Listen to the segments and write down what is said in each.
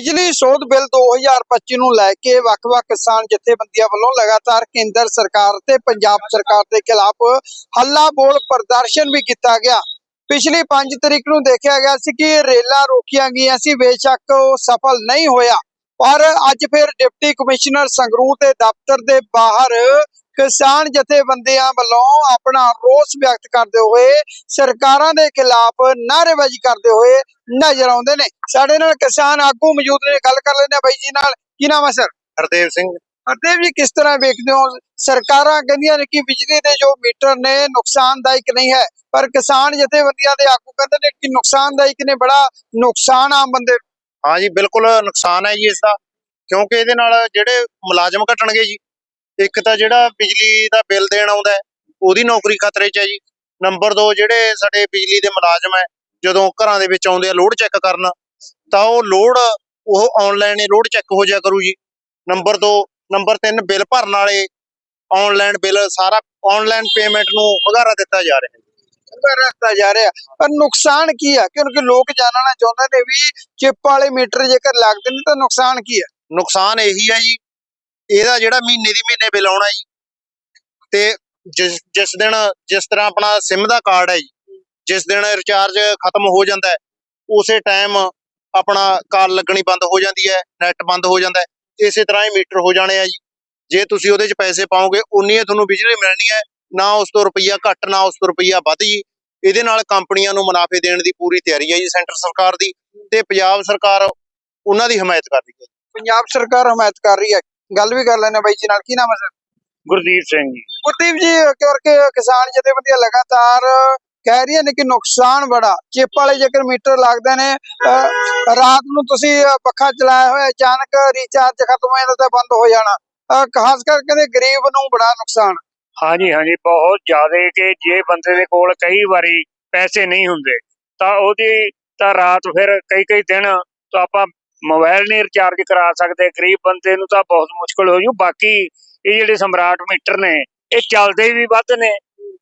ਬਿਜਲੀ ਸੋਧ ਬਿੱਲ 2025 ਨੂੰ ਲੈ ਕੇ ਵੱਖ-ਵੱਖ ਕਿਸਾਨ ਜਥੇਬੰਦੀਆਂ ਵੱਲੋਂ ਲਗਾਤਾਰ ਕੇਂਦਰ ਸਰਕਾਰ ਤੇ ਪੰਜਾਬ ਸਰਕਾਰ ਦੇ ਖਿਲਾਫ ਹੱਲਾ ਬੋਲ ਪ੍ਰਦਰਸ਼ਨ ਵੀ ਕੀਤਾ ਗਿਆ। ਪਿਛਲੀ 5 ਤਰੀਕ ਨੂੰ ਦੇਖਿਆ ਗਿਆ ਸੀ ਕਿ ਰੇਲਾਂ ਰੋਕੀਆਂ ਗਈਆਂ ਸੀ, ਬੇਸ਼ੱਕ ਉਹ ਸਫਲ ਨਹੀਂ ਹੋਇਆ। ਪਰ ਅੱਜ ਫਿਰ ਡਿਪਟੀ ਕਮਿਸ਼ਨਰ ਸੰਗਰੂਰ ਦੇ ਦਫ਼ਤਰ ਦੇ ਬਾਹਰ ਕਿਸਾਨ ਜਥੇਬੰਦੀਆਂ ਵੱਲੋਂ ਆਪਣਾ ਰੋਸ ਵਿਅਕਤ ਕਰਦੇ ਹੋਏ ਸਰਕਾਰਾਂ ਦੇ ਖਿਲਾਫ ਨਾਅਰੇਬਾਜ਼ੀ ਕਰਦੇ ਹੋਏ ਨਜ਼ਰ ਆਉਂਦੇ ਨੇ। ਸਾਡੇ ਨਾਲ ਕਿਸਾਨ ਆਗੂ ਮੌਜੂਦ ਨੇ ਗੱਲ ਕਰ ਲੈਂਦੇ ਆ ਬਾਈ ਜੀ ਨਾਲ। ਕੀ ਨਾਮ ਹੈ ਸਰ? ਹਰਦੇਵ ਸਿੰਘ। ਹਰਦੇਵ ਜੀ ਕਿਸ ਤਰ੍ਹਾਂ ਵੇਖਦੇ ਹੋ? ਸਰਕਾਰਾਂ ਕਹਿੰਦੀਆਂ ਨੇ ਕਿ ਬਿਜਲੀ ਦੇ ਜੋ ਮੀਟਰ ਨੇ ਨੁਕਸਾਨਦਾਇਕ ਨਹੀਂ ਹੈ। ਪਰ ਕਿਸਾਨ ਜਥੇਬੰਦੀਆਂ ਦੇ ਆਗੂ ਕਹਿੰਦੇ ਨੇ ਕਿ ਨੁਕਸਾਨਦਾਇਕ ਨੇ ਬੜਾ ਨੁਕਸਾਨ ਆਮ ਬੰਦੇ। ਹਾਂ ਜੀ ਬਿਲਕੁਲ ਨੁਕਸਾਨ ਹੈ ਜੀ ਇਸ ਦਾ। ਕਿਉਂਕਿ ਇਹਦੇ ਨਾਲ ਜਿਹੜੇ ਮੁਲਾਜ਼ਮ ਘਟਣਗੇ ਜੀ ਇੱਕ ਤਾਂ ਜਿਹੜਾ ਬਿਜਲੀ ਦਾ ਬਿੱਲ ਦੇਣ ਆਉਂਦਾ ਉਹਦੀ ਨੌਕਰੀ ਖਤਰੇ 'ਚ ਹੈ ਜੀ। ਨੰਬਰ 2 ਜਿਹੜੇ ਸਾਡੇ ਬਿਜਲੀ ਦੇ ਮੁਲਾਜ਼ਮ ਹੈ ਜਦੋਂ ਘਰਾਂ ਦੇ ਵਿੱਚ ਆਉਂਦੇ ਆ ਲੋਡ ਚੈੱਕ ਕਰਨ ਤਾਂ ਉਹ ਲੋਡ ਉਹ ਆਨਲਾਈਨ ਲੋਡ ਚੈੱਕ ਹੋ ਜਾਇਆ ਕਰੂ ਜੀ। ਨੰਬਰ 2 ਨੰਬਰ 3 ਬਿੱਲ ਭਰਨ ਵਾਲੇ ਆਨਲਾਈਨ ਬਿੱਲ ਸਾਰਾ ਆਨਲਾਈਨ ਪੇਮੈਂਟ ਨੂੰ ਵਗਾਰਾ ਦਿੱਤਾ ਜਾ ਰਿਹਾ ਹੈ। ਰੱਖਦਾ ਜਾ ਰਿਹਾ ਪਰ ਨੁਕਸਾਨ ਕੀ ਹੈ? ਕਿਉਂਕਿ ਲੋਕ ਜਾਣਨਾ ਚਾਹੁੰਦੇ ਨੇ ਵੀ ਚਿੱਪ ਵਾਲੇ ਮੀਟਰ ਜੇਕਰ ਲੱਗਦੇ ਨੇ ਤਾਂ ਨੁਕਸਾਨ ਕੀ ਹੈ? ਨੁਕਸਾਨ ਇਹੀ ਹੈ ਜੀ ਇਹਦਾ ਜਿਹੜਾ ਮਹੀਨੇ ਦੀ ਮਹੀਨੇ ਬਿੱਲ ਆਉਣਾ ਜੀ। ਤੇ ਜਿਸ ਦਿਨ, ਜਿਸ ਤਰ੍ਹਾਂ ਆਪਣਾ SIM ਦਾ ਕਾਰਡ ਹੈ ਜੀ, ਜਿਸ ਦਿਨ ਰਿਚਾਰਜ ਖਤਮ ਹੋ ਜਾਂਦਾ ਉਸੇ ਟਾਈਮ ਆਪਣਾ ਕਾਲ ਲੱਗਣੀ ਬੰਦ ਹੋ ਜਾਂਦੀ ਹੈ ਨੈਟ ਬੰਦ ਹੋ ਜਾਂਦਾ ਇਸੇ ਤਰ੍ਹਾਂ ਹੀ ਮੀਟਰ ਹੋ ਜਾਣੇ ਆ ਜੀ। ਜੇ ਤੁਸੀਂ ਉਹਦੇ 'ਚ ਪੈਸੇ ਪਾਓਗੇ, ਉਨੀ ਹੀ ਤੁਹਾਨੂੰ ਬਿਜਲੀ ਮਿਲਣੀ ਹੈ, ਨਾ ਉਸ ਤੋਂ ਰੁਪਈਆ ਘੱਟ, ਨਾ ਉਸ ਤੋਂ ਰੁਪਈਆ ਵੱਧ ਜੀ। ਇਹਦੇ ਨਾਲ ਕੰਪਨੀਆਂ ਨੂੰ ਮੁਨਾਫੇ ਦੇਣ ਦੀ ਪੂਰੀ ਤਿਆਰੀ ਹੈ ਜੀ ਸੈਂਟਰ ਸਰਕਾਰ ਦੀ। ਤੇ ਪੰਜਾਬ ਸਰਕਾਰ ਉਹਨਾਂ ਦੀ ਹਮਾਇਤ ਕਰ ਰਹੀ ਹੈ ਪੰਜਾਬ ਸਰਕਾਰ ਹਮਾਇਤ ਕਰ ਰਹੀ ਹੈ ਗੱਲ ਵੀ ਕਰ ਲੈਣੇ ਬਾਈ ਜੀ ਨਾਲ ਕੀ ਨਾਮ ਹੈ ਸਰ? ਗੁਰਦੀਪ ਸਿੰਘ ਜੀ। ਗੁਰਦੀਪ ਜੀ ਕਿਉਂਕਿ ਕਿਸਾਨ ਜਥੇਬੰਦੀਆਂ ਲਗਾਤਾਰ ਕਹਿ ਰਹੀਆਂ ਨੇ ਕਿ ਨੁਕਸਾਨ ਬੜਾ। ਚਿੱਪ ਵਾਲੇ ਜੇਕਰ ਮੀਟਰ ਲੱਗਦੇ ਨੇ ਰਾਤ ਨੂੰ ਤੁਸੀਂ ਪੱਖਾ ਚਲਾਇਆ ਹੋਇਆ ਅਚਾਨਕ ਰੀਚਾਰਜ ਖਤਮ ਹੋ ਜਾਂਦਾ ਤਾਂ ਬੰਦ ਹੋ ਜਾਣਾ। ਖਾਸ ਕਰਕੇ ਕਹਿੰਦੇ ਗਰੀਬ ਨੂੰ ਬੜਾ ਨੁਕਸਾਨ। ਹਾਂਜੀ ਹਾਂਜੀ ਬਹੁਤ ਜ਼ਿਆਦਾ ਕਿ ਜੇ ਬੰਦੇ ਦੇ ਕੋਲ ਕਈ ਵਾਰੀ ਪੈਸੇ ਨਹੀਂ ਹੁੰਦੇ ਤਾਂ ਉਹਦੀ ਤਾਂ ਰਾਤ ਫਿਰ ਕਈ ਕਈ ਦਿਨ ਤਾਂ ਆਪਾਂ ਮੋਬਾਈਲ ਨਹੀਂ ਰਿਚਾਰਜ ਕਰਾ ਸਕਦੇ, ਗਰੀਬ ਬੰਦੇ ਨੂੰ ਤਾਂ ਬਹੁਤ ਮੁਸ਼ਕਲ ਹੋ ਜੂ। ਬਾਕੀ ਇਹ ਜਿਹੜੇ ਸਮਰਾਟ ਮੀਟਰ ਨੇ, ਇਹ ਚੱਲਦੇ ਵੀ ਵੱਧ ਨੇ।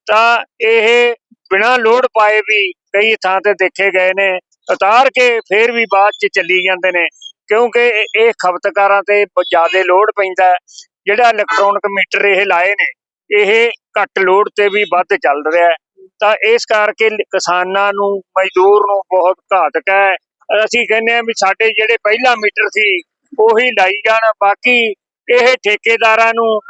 ਤਾਂ ਇਹ ਬਿਨਾਂ ਲੋਡ ਪਾਏ ਵੀ ਕਈ ਥਾਂ ਤੇ ਦੇਖੇ ਗਏ ਨੇ, ਉਤਾਰ ਕੇ ਫਿਰ ਵੀ ਬਾਅਦ ਚ ਚੱਲੀ ਜਾਂਦੇ ਨੇ। ਕਿਉਂਕਿ ਇਹ- ਖਪਤਕਾਰਾਂ ਤੇ ਜ਼ਿਆਦਾ ਲੋਡ ਪੈਂਦਾ ਜਿਹੜਾ ਇਲੈਕਟ੍ਰੋਨਿਕ ਮੀਟਰ ਇਹ ਲਾਏ ਨੇ, ਇਹ ਘੱਟ ਲੋਡ ਤੇ ਵੀ ਵੱਧ ਚੱਲ ਰਿਹਾ ਤਾਂ ਇਸ ਕਰਕੇ ਕਿਸਾਨਾਂ ਨੂੰ, ਮਜ਼ਦੂਰ ਨੂੰ ਬਹੁਤ ਘਾਤਕ ਹੈ। ਅਸੀਂ ਕਹਿੰਦੇ ਆ ਵੀ ਸਾਡੇ ਜਿਹੜੇ ਪਹਿਲਾ ਮੀਟਰ ਸੀ, ਉਹੀ ਲਾਈ ਜਾਣ। ਬਾਕੀ ਇਹ ਠੇਕੇਦਾਰਾਂ ਨੂੰ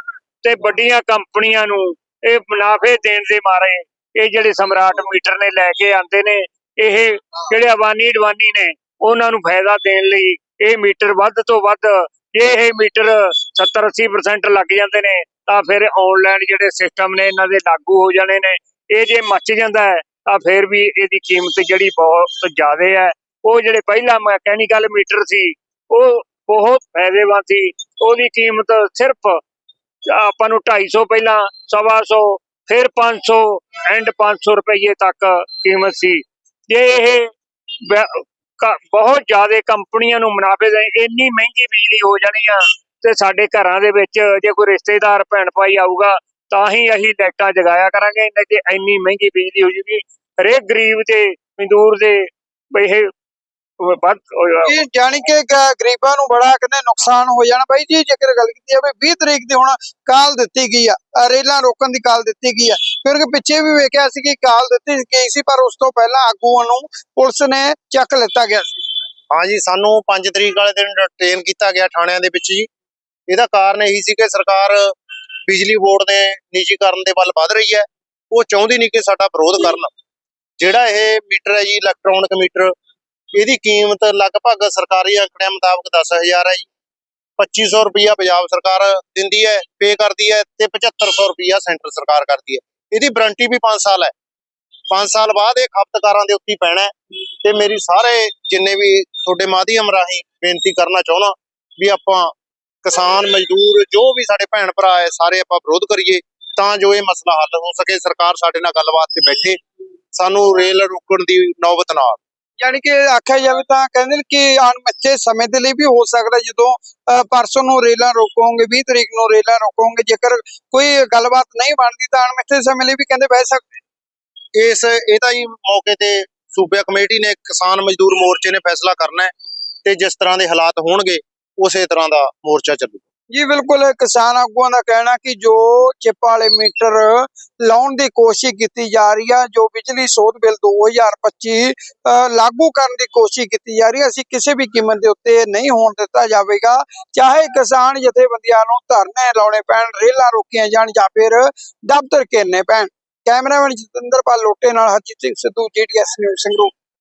ਤੇ ਵੱਡੀਆਂ ਕੰਪਨੀਆਂ ਨੂੰ ਇਹ ਮੁਨਾਫੇ ਦੇਣ ਦੇ ਮਾਰੇ ਇਹ ਜਿਹੜੇ ਸਮਰਾਟ ਮੀਟਰ ਨੇ ਲੈ ਕੇ ਆਂਦੇ ਨੇ, ਇਹ ਜਿਹੜੇ ਅਵਾਨੀ ਅਡਵਾਨੀ ਨੇ, ਉਹਨਾਂ ਨੂੰ ਫਾਇਦਾ ਦੇਣ ਲਈ ਇਹ ਮੀਟਰ ਵੱਧ ਤੋਂ ਵੱਧ, ਜੇ ਇਹ ਮੀਟਰ 70 80% ਲੱਗ ਜਾਂਦੇ ਨੇ, ਤਾਂ ਫਿਰ ਆਨਲਾਈਨ ਜਿਹੜੇ ਸਿਸਟਮ ਨੇ, ਇਹਨਾਂ ਦੇ ਲਾਗੂ ਹੋ ਜਾਣੇ ਨੇ। ਇਹ ਜੇ ਮੱਚ ਜਾਂਦਾ ਹੈ, ਤਾਂ ਫਿਰ ਵੀ ਇਹਦੀ ਕੀਮਤ ਜਿਹੜੀ ਬਹੁਤ ਜ਼ਿਆਦਾ ਹੈ। ਉਹ ਜਿਹੜੇ ਪਹਿਲਾ ਮਕੈਨੀਕਲ ਮੀਟਰ ਸੀ, ਉਹ ਬਹੁਤ ਫਾਇਦੇਮੰਦ ਸੀ। ਉਹਦੀ ਕੀਮਤ ਸਿਰਫ ਆਪਾਂ ਨੂੰ 250 ਪਹਿਲਾਂ 125 ਫਿਰ 500 ਐਂਡ 500 ਰੁਪਏ ਤੱਕ ਕੀਮਤ ਸੀ। ਜੇ ਇਹ ਬਹੁਤ ਜ਼ਿਆਦਾ ਕੰਪਨੀਆਂ ਨੂੰ ਮੁਨਾਫੇ ਦੇ ਇੰਨੀ ਮਹਿੰਗੀ ਬਿਜਲੀ ਹੋ ਜਾਣੀ ਆ ਤੇ ਸਾਡੇ ਘਰਾਂ ਦੇ ਵਿੱਚ ਜੇ ਕੋਈ ਰਿਸ਼ਤੇਦਾਰ, ਭੈਣ ਭਾਈ ਆਊਗਾ, ਤਾਂ ਹੀ ਅਸੀਂ ਲਾਈਟਾਂ ਜਗਾਇਆ ਕਰਾਂਗੇ, ਨਹੀਂ ਤੇ ਇੰਨੀ ਮਹਿੰਗੀ ਬਿਜਲੀ ਹੋ ਜੂਗੀ। ਹਰੇਕ ਗਰੀਬ ਤੇ ਮਜ਼ਦੂਰ ਦੇ ਇਹ ਵੱਧ ਜਾਣੀ ਕਿ ਗ- ਗਰੀਬਾਂ ਨੂੰ ਬੜਾ ਕਹਿੰਦੇ ਨੁਕਸਾਨ ਹੋ ਜਾਣਾ ਬਾਈ ਜੀ ਜੇਕਰ ਗੱਲ ਕੀਤੀ ਜਾਵੇ 20 ਤਰੀਕ ਦੀ ਹੁਣ ਕਾਲ ਦਿੱਤੀ ਗਈ ਆ ਰੇਲਾਂ ਰੋਕਣ ਦੀ ਕਾਲ ਦਿੱਤੀ ਗਈ ਆ। ਕਿਉਂਕਿ ਪਿੱਛੇ ਵੀ ਵੇਖਿਆ ਸੀ ਕਿ ਕਾਲ ਦਿੱਤੀ ਗਈ ਸੀ ਪਰ ਉਸ ਤੋਂ ਪਹਿਲਾਂ ਆਗੂਆਂ ਨੂੰ ਪੁਲਿਸ ਨੇ ਚੱਕ ਲਿੱਤਾ ਗਿਆ ਸੀ। ਹਾਂ ਜੀ ਸਾਨੂੰ 5 ਤਰੀਕ ਵਾਲੇ ਦਿਨ ਟ੍ਰੇਨ ਕੀਤਾ ਗਿਆ ਥਾਣਿਆਂ ਦੇ ਵਿੱਚ ਜੀ। ਇਹਦਾ ਕਾਰਨ ਇਹੀ ਸੀ ਕਿ ਸਰਕਾਰ ਬਿਜਲੀ ਬੋਰਡ ਦੇ ਨਿੱਜੀਕਰਨ ਦੇ ਵੱਲ ਵਧ ਰਹੀ ਹੈ। ਉਹ ਚਾਹੁੰਦੀ ਨਹੀਂ ਕਿ ਸਾਡਾ ਵਿਰੋਧ ਕਰਨ। ਜਿਹੜਾ ਇਹ ਮੀਟਰ ਹੈ ਜੀ ਇਲੈਕਟ੍ਰੋਨਿਕ ਮੀਟਰ ਇਹਦੀ ਕੀਮਤ ਲਗਭਗ ਸਰਕਾਰੀ ਅੰਕੜਿਆਂ ਮੁਤਾਬਕ 10000 ਹੈ ਜੀ। 2500 ਰੁਪਈਆ ਪੰਜਾਬ ਸਰਕਾਰ ਦਿੰਦੀ ਹੈ ਪੇ ਕਰਦੀ ਹੈ ਤੇ 7500 ਰੁਪਈਆ ਸੈਂਟਰ ਸਰਕਾਰ ਕਰਦੀ ਹੈ। ਇਹਦੀ ਵਾਰੰਟੀ ਵੀ 5 ਸਾਲ ਹੈ। 5 ਸਾਲ ਬਾਅਦ ਇਹ ਖਪਤਕਾਰਾਂ ਦੇ ਉੱਤੇ ਪੈਣਾ ਤੇ ਮੇਰੀ ਸਾਰੇ ਜਿੰਨੇ ਵੀ ਤੁਹਾਡੇ ਮਾਧਿਅਮ ਰਾਹੀਂ ਬੇਨਤੀ ਕਰਨਾ ਚਾਹੁੰਦਾ ਵੀ ਆਪਾਂ ਕਿਸਾਨ ਮਜ਼ਦੂਰ ਜੋ ਵੀ ਸਾਡੇ ਭੈਣ ਭਰਾ ਹੈ, ਸਾਰੇ ਆਪਾਂ ਵਿਰੋਧ ਕਰੀਏ ਤਾਂ ਜੋ ਇਹ ਮਸਲਾ ਹੱਲ ਹੋ ਸਕੇ। ਸਰਕਾਰ ਸਾਡੇ ਨਾਲ ਗੱਲਬਾਤ ਤੇ ਬੈਠੇ। ਸਾਨੂੰ ਰੇਲ ਰੋਕਣ ਦੀ ਨੌਬਤ ਨਾ ਯਾਨੀ ਕਿ ਆਖਿਆ ਜਾਵੇ ਤਾਂ ਕਹਿੰਦੇ ਨੇ ਕਿ ਅਣਮਿੱਥੇ ਸਮੇਂ ਦੇ ਲਈ ਵੀ ਹੋ ਸਕਦਾ ਜਦੋਂ ਅ, ਪਰਸੋਂ ਨੂੰ ਰੇਲਾਂ ਰੋਕੋਗੇ 20 ਤਰੀਕ ਨੂੰ ਰੇਲਾਂ ਰੋਕੋਗੇ ਜੇਕਰ ਕੋਈ ਗੱਲਬਾਤ ਨਹੀਂ ਬਣਦੀ ਤਾਂ ਅਣਮਿੱਥੇ ਸਮੇਂ ਲਈ ਵੀ ਕਹਿੰਦੇ ਬਹਿ ਸਕਦੇ ਇਸ ਇਹਦਾ ਹੀ ਮੌਕੇ ਤੇ ਸੂਬਾ ਕਮੇਟੀ ਨੇ ਕਿਸਾਨ ਮਜ਼ਦੂਰ ਮੋਰਚੇ ਨੇ ਫੈਸਲਾ ਕਰਨਾ ਹੈ ਤੇ ਜਿਸ ਤਰ੍ਹਾਂ ਦੇ ਹਾਲਾਤ ਹੋਣਗੇ ਉਸੇ ਤਰ੍ਹਾਂ ਦਾ ਮੋਰਚਾ ਚੱਲੂ ਜੀ ਬਿਲਕੁਲ ਕਿਸਾਨ ਆਗੂਆਂ ਦਾ ਕਹਿਣਾ ਕਿ ਜੋ ਚਿੱਪ ਵਾਲੇ ਮੀਟਰ ਲਾਉਣ ਦੀ ਕੋਸ਼ਿਸ਼ ਕੀਤੀ ਜਾ ਰਹੀ ਆ ਜੋ ਬਿਜਲੀ ਸੋਧ ਬਿੱਲ 2025 ਅ, ਲਾਗੂ ਕਰਨ ਦੀ ਕੋਸ਼ਿਸ਼ ਕੀਤੀ ਜਾ ਰਹੀ ਹੈ ਅਸੀਂ ਕਿਸੇ ਵੀ ਕੀਮਤ ਦੇ ਉੱਤੇ ਨਹੀਂ ਹੋਣ ਦਿੱਤਾ ਜਾਵੇਗਾ। ਚਾਹੇ ਕਿਸਾਨ ਜਥੇਬੰਦੀਆਂ ਨੂੰ ਧਰਨੇ ਲਾਉਣੇ ਪੈਣ ਰੇਲਾਂ ਰੋਕੀਆਂ ਜਾਣ ਜਾਂ ਫਿਰ ਦਫ਼ਤਰ ਘੇਰਨੇ ਪੈਣ। ਕੈਮਰਾਮੈਨ ਜਤਿੰਦਰਪਾਲ ਲੋਟੇ ਨਾਲ ਹਰਜੀਤ ਸਿੰਘ ਸਿੱਧੂ ਜੀਡੀਐਸ ਨਿਊਜ਼ ਸੰਗਰੂਰ।